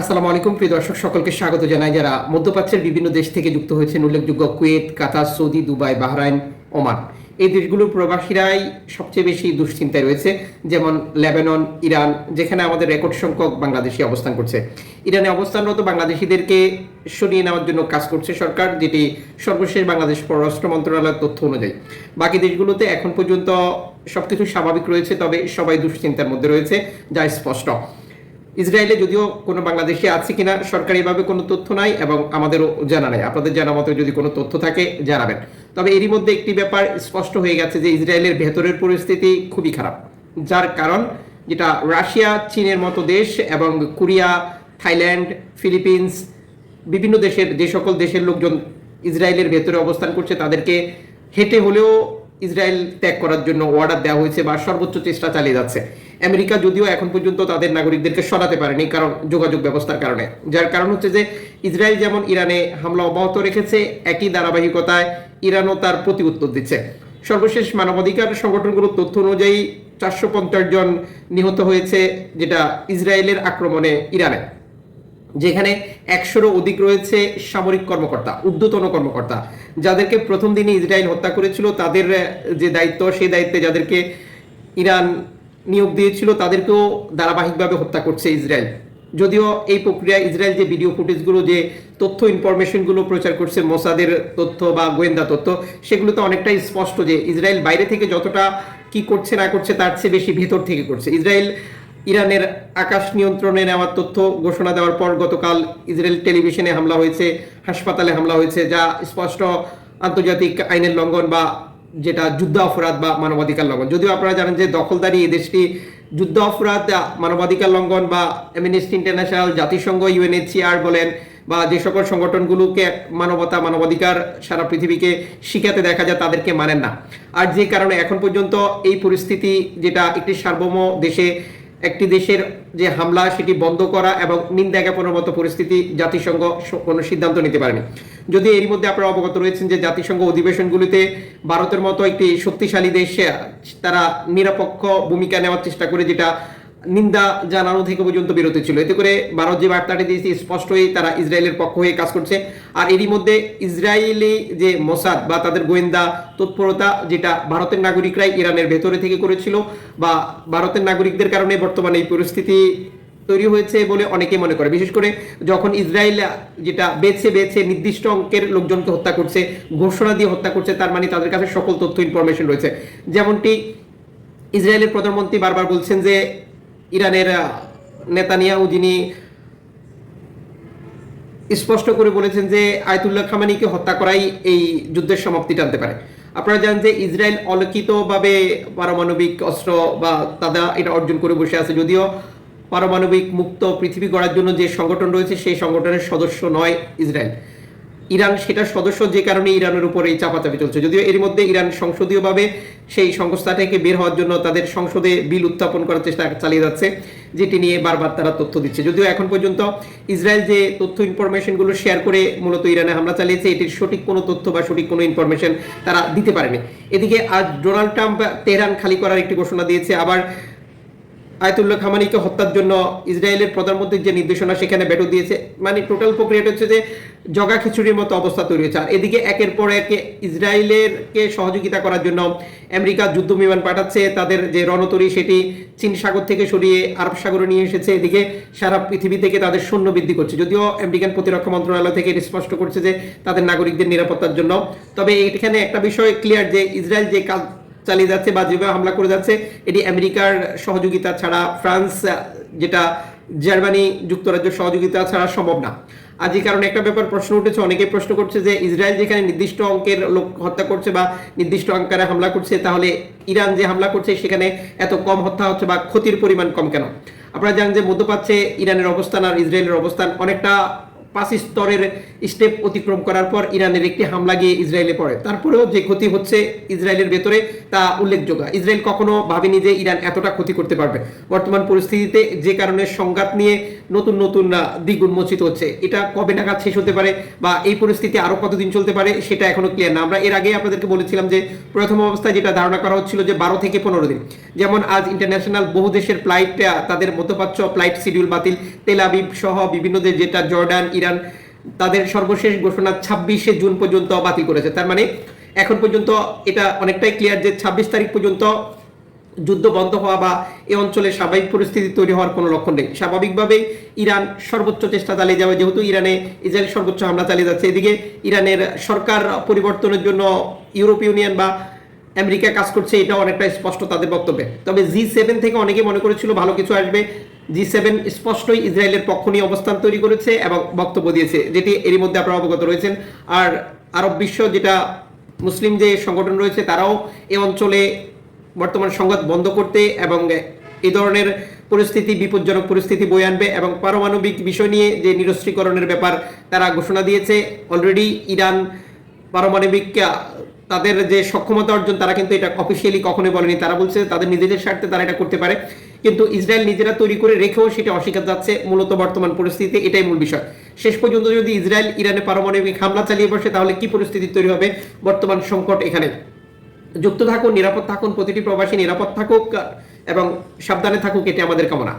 আসসালামু আলাইকুম, প্রিয় দর্শক, সকলকে স্বাগত জানাই। যারা মধ্যপ্রাচ্যের বিভিন্ন দেশ থেকে যুক্ত হয়েছেন, উল্লেখযোগ্য Kuwait, Qatar, Saudi, Dubai, Bahrain, Oman. এই দেশগুলোর প্রবাসীরাই সবচেয়ে বেশি দুশ্চিন্তায় রয়েছে, যেমন লেবানন, ইরান, যেখানে আমাদের রেকর্ড সংখ্যক বাংলাদেশি অবস্থান করছে। ইরানে অবস্থানরত বাংলাদেশিদেরকে সরিয়ে নেওয়ার জন্য কাজ করছে সরকার, যেটি সর্বশেষ বাংলাদেশ পররাষ্ট্র মন্ত্রণালয়ের তথ্য অনুযায়ী। বাকি দেশগুলোতে এখন পর্যন্ত সবকিছু স্বাভাবিক রয়েছে, তবে সবাই দুশ্চিন্তার মধ্যে রয়েছে, যা স্পষ্ট। ইসরায়েলে যদিও কোনো বাংলাদেশি আছে কিনা সরকারিভাবে কোনো তথ্য নাই এবং আমাদেরও জানা নাই। আপনাদের জানা মতো যদি কোনো তথ্য থাকে, জানাবেন। তবে এরই মধ্যে একটি ব্যাপার স্পষ্ট হয়ে গেছে যে ইসরায়েলের ভেতরের পরিস্থিতি খুবই খারাপ। যার কারণ যেটা রাশিয়া, চীনের মতো দেশ এবং কোরিয়া, থাইল্যান্ড, ফিলিপিন্স, বিভিন্ন দেশের যে সকল দেশের লোকজন ইসরায়েলের ভেতরে অবস্থান করছে, তাদেরকে হেঁটে হলেও ইসরায়েল ত্যাগ করার জন্য অর্ডার দেওয়া হয়েছে বা সর্বোচ্চ চেষ্টা চালিয়ে যাচ্ছে। আমেরিকা যদিও এখন পর্যন্ত তাদের নাগরিকদেরকে সরাতে পারেনি কারণ যোগাযোগ ব্যবস্থার কারণে। যার কারণ হচ্ছে যে, ইসরায়েল যেমন ইরানে হামলা অব্যাহত রেখেছে, একই ধারাবাহিকতায় ইরানও তার প্রতি উত্তর দিচ্ছে। সর্বশেষ মানবাধিকার সংগঠনগুলোর তথ্য অনুযায়ী চারশো পঞ্চাশ জন নিহত হয়েছে, যেটা ইসরায়েলের আক্রমণে ইরানে। যেখানে একশোরও অধিক রয়েছে সামরিক কর্মকর্তা, ঊর্ধ্বতন কর্মকর্তা, যাদেরকে প্রথম দিনে ইসরায়েল হত্যা করেছিল। তাদের যে দায়িত্ব, সেই দায়িত্বে যাদেরকে ইরান নিয়োগ দিয়েছিল, তাদেরকেও ধারাবাহিকভাবে হত্যা করছে ইসরায়েল। যদিও এই প্রক্রিয়া ইসরায়েল যে ভিডিও ফুটেজগুলো যে তথ্য ইনফরমেশনগুলো প্রচার করছে, মোসাদের তথ্য বা গোয়েন্দা তথ্য সেগুলো তো অনেকটাই স্পষ্ট যে ইসরায়েল বাইরে থেকে যতটা কি করছে, না করছে, তার চেয়ে বেশি ভেতর থেকে করছে। ইসরায়েল, ইরানের আকাশ নিয়ন্ত্রণে নেওয়ার তথ্য ঘোষণা দেওয়ার পর গতকাল ইসরায়েল টেলিভিশনে হামলা হয়েছে, হাসপাতালে হামলা হয়েছে, যা স্পষ্ট আন্তর্জাতিক আইনের লঙ্ঘন বা যেটা যুদ্ধ অপরাধ বা মানবাধিকার লঙ্ঘন। যদিও আপনারা জানেন যে দখলদারি এই দেশটি যুদ্ধ অপরাধ, মানবাধিকার লঙ্ঘন বা এমিনিস্ট ইন্টারন্যাশনাল জাতিসংঘ ইউএনএইচসিআর বলেন বা যে সকল সংগঠনগুলোকে মানবতা, মানবাধিকার সারা পৃথিবীকে শিখাতে দেখা যায় তাদেরকে মানেন না। আর যে কারণে এখন পর্যন্ত এই পরিস্থিতি যেটা একটি সার্বভৌম দেশে একটি দেশের যে হামলা, সেটি বন্ধ করা এবং নিন্দা জ্ঞাপনের মতো পরিস্থিতি জাতিসংঘ কোন সিদ্ধান্ত নিতে পারেনি। যদি এর মধ্যে আপনারা অবগত রয়েছেন যে জাতিসংঘ অধিবেশনগুলিতে ভারতের মতো একটি শক্তিশালী দেশ তারা নিরপেক্ষ ভূমিকা নেওয়ার চেষ্টা করে, যেটা নিন্দা জানানো থেকে পর্যন্ত বিরতি ছিল। এতে করে ভারত যে বার্তাটি দিয়েছে, স্পষ্টই তারা ইসরায়েলের পক্ষ হয়ে কাজ করছে। আর এরই মধ্যে ইসরায়েলি যে মোসাদ বা তাদের গোয়েন্দা তৎপরতা যেটা ভারতের নাগরিকরাই ইরানের ভেতরে থেকে করেছিল বা ভারতের নাগরিকদের কারণে বর্তমানে এই পরিস্থিতি তৈরি হয়েছে বলে অনেকে মনে করে। বিশেষ করে যখন ইসরায়েল যেটা বেছে বেছে নির্দিষ্ট অঙ্কের লোকজনকে হত্যা করছে, ঘোষণা দিয়ে হত্যা করছে, তার মানে তাদের কাছে সকল তথ্য ইনফরমেশন রয়েছে। যেমনটি ইসরায়েলের প্রধানমন্ত্রী বারবার বলছেন যে ইরানের আহ, নেতানিয়াহু যিনি স্পষ্ট করে বলেছেন যে আয়তুল্লাহ খামানিকে হত্যা করাই এই যুদ্ধের সমাপ্তি টানতে পারে। আপনারা জানেন যে ইসরায়েল অলক্ষিতভাবে পারমাণবিক অস্ত্র বা তারা এটা অর্জন করে বসে আছে যদিও পারমাণবিক মুক্ত পৃথিবী গড়ার জন্য যে সংগঠন রয়েছে সেই সংগঠনের সদস্য নয় ইসরায়েল। ইরান, সেটার সদস্য যে কারণে ইরানের উপর এই চাপাচাপি চলছে। যদিও এর মধ্যে ইরান সংসদীয়ভাবে সেই সংস্থা থেকে বের হওয়ার জন্য তাদের সংসদে বিল উত্থাপন করার চেষ্টা চালিয়ে যাচ্ছে, যেটি নিয়ে বারবার তারা তথ্য দিচ্ছে। যদিও এখন পর্যন্ত ইসরায়েল যে তথ্য ইনফরমেশনগুলো শেয়ার করে মূলত ইরানে হামলা চালিয়েছে, এটির সঠিক কোনো তথ্য বা সঠিক কোনো ইনফরমেশন তারা দিতে পারেনি। এদিকে আজ ডোনাল্ড ট্রাম্প তেহরান খালি করার একটি ঘোষণা দিয়েছে। আবার আয়তুল্লাহ খামানিকে হত্যার জন্য ইসরায়েলের প্রধানমন্ত্রীর যে নির্দেশনা, সেখানে বেটো দিয়েছে। মানে টোটাল প্রক্রিয়াটা হচ্ছে যে জগা খিচুড়ির মতো অবস্থা তৈরি হয়েছে। আর এদিকে একের পর এক ইসরায়েলেরকে সহযোগিতা করার জন্য আমেরিকা যুদ্ধ বিমান পাঠাচ্ছে। তাদের যে রণতরী, সেটি চীন সাগর থেকে সরিয়ে আরব সাগরে নিয়ে এসেছে। এদিকে সারা পৃথিবী থেকে তাদের সৈন্য বৃদ্ধি করছে। যদিও আমেরিকান প্রতিরক্ষা মন্ত্রণালয় থেকে স্পষ্ট করছে যে তাদের নাগরিকদের নিরাপত্তার জন্য। তবে এখানে একটা বিষয় ক্লিয়ার যে ইসরায়েল যে কাজ চালিয়ে যাচ্ছে বা যেভাবে হামলা করে যাচ্ছে, এটি আমেরিকার সহযোগিতা ছাড়া ফ্রান্স যেটা জার্মানি যুক্তরাজ্য সহযোগিতা ছাড়া সম্ভব না। আজ কারণে একটা ব্যাপার প্রশ্ন উঠেছে অনেকে প্রশ্ন করছে যে ইসরায়েল যেখানে নির্দিষ্ট অঙ্কের লোক হত্যা করছে বা নির্দিষ্ট অঙ্কারে হামলা করছে, তাহলে ইরান যে হামলা করছে সেখানে এত কম হত্যা হচ্ছে বা ক্ষতির পরিমাণ কম কেন? আপনারা জানেন যে মধ্যপ্রাচ্যে ইরানের অবস্থান আর ইসরায়েলের অবস্থান অনেকটা পাঁচ স্তরের স্টেপ অতিক্রম করার পর ইরানের একটি হামলা গিয়ে ইসরায়েলে পড়ে। তারপরেও যে ক্ষতি হচ্ছে ইসরায়েলের ভেতরে তা উল্লেখযোগ্য। ইসরায়েল কখনো ভাবেনি যে ইরান এতটা ক্ষতি করতে পারবে। বর্তমান পরিস্থিতিতে যে কারণে সংঘাত নিয়ে নতুন নতুন দিক উন্মোচিত হচ্ছে। এটা কবে নাগাদ শেষ হতে পারে বা এই পরিস্থিতি আরও কতদিন চলতে পারে সেটা এখনও ক্লিয়ার না। আমরা এর আগে আপনাদেরকে বলেছিলাম যে প্রথম অবস্থায় যেটা ধারণা করা হচ্ছিল যে বারো থেকে পনেরো দিন। যেমন আজ ইন্টারন্যাশনাল বহু দেশের ফ্লাইট তাদের মধ্যপ্রাচ্য ফ্লাইট শিডিউল বাতিল। তেল আবিব সহ বিভিন্ন দেশ যেটা জর্ডান ইরান তাদের সর্বশেষ ঘোষণা ছাব্বিশে জুন পর্যন্ত বাতিল করেছে। তার মানে এখন পর্যন্ত এটা অনেকটাই ক্লিয়ার যে ছাব্বিশ তারিখ পর্যন্ত যুদ্ধ বন্ধ হওয়া বা এই অঞ্চলে স্বাভাবিক পরিস্থিতি তৈরি হওয়ার কোনো লক্ষণ নেই। স্বাভাবিকভাবেই ইরান সর্বোচ্চ চেষ্টা চালিয়ে যাবে। যেহেতু ইরানে ইসরায়েল সর্বোচ্চ হামলা চালিয়ে যাচ্ছে, এদিকে ইরানের সরকার পরিবর্তনের জন্য ইউরোপ ইউনিয়ন বা আমেরিকা কাজ করছে এটা অনেকটা স্পষ্ট তাদের বক্তব্যে। তবে জি সেভেন থেকে অনেকে মনে করেছিল ভালো কিছু আসবে। জি সেভেন স্পষ্টই ইসরায়েলের পক্ষ নিয়ে অবস্থান তৈরি করেছে এবং বক্তব্য দিয়েছে, যেটি এরই মধ্যে আপনারা অবগত রয়েছেন। আর আরব বিশ্ব যেটা মুসলিম যে সংগঠন রয়েছে, তারাও এ অঞ্চলে বর্তমান সংঘাত বন্ধ করতে এবং এই ধরনের পরিস্থিতি, বিপজ্জনক পরিস্থিতি বয়ে আনবে এবং পারমাণবিক বিষয় নিয়ে যে নিরস্ত্রীকরণের ব্যাপার তারা ঘোষণা দিয়েছে অলরেডি ইরান পারমাণবিক তাদের যে সক্ষমতা অর্জন, তারা কিন্তু এটা অফিসিয়ালি কখনোই বলেনি। তারা বলছে তাদের নিজেদের স্বার্থে তারা এটা করতে পারে। কিন্তু ইসরায়েল নিজেরা তৈরি করে রেখেও সেটা অস্বীকার যাচ্ছে মূলত বর্তমান পরিস্থিতিতে। এটাই মূল বিষয়। শেষ পর্যন্ত যদি ইসরায়েল ইরানে পারমাণবিক হামলা চালিয়ে বসে, তাহলে কি পরিস্থিতি তৈরি হবে? বর্তমান সংকট এখানে। যুক্ত থাকুন, নিরাপদ থাকুন, প্রতিটি প্রবাসী নিরাপদ থাকুক, এবং সাবধানে থাকুক, এটি আমাদের কামনা।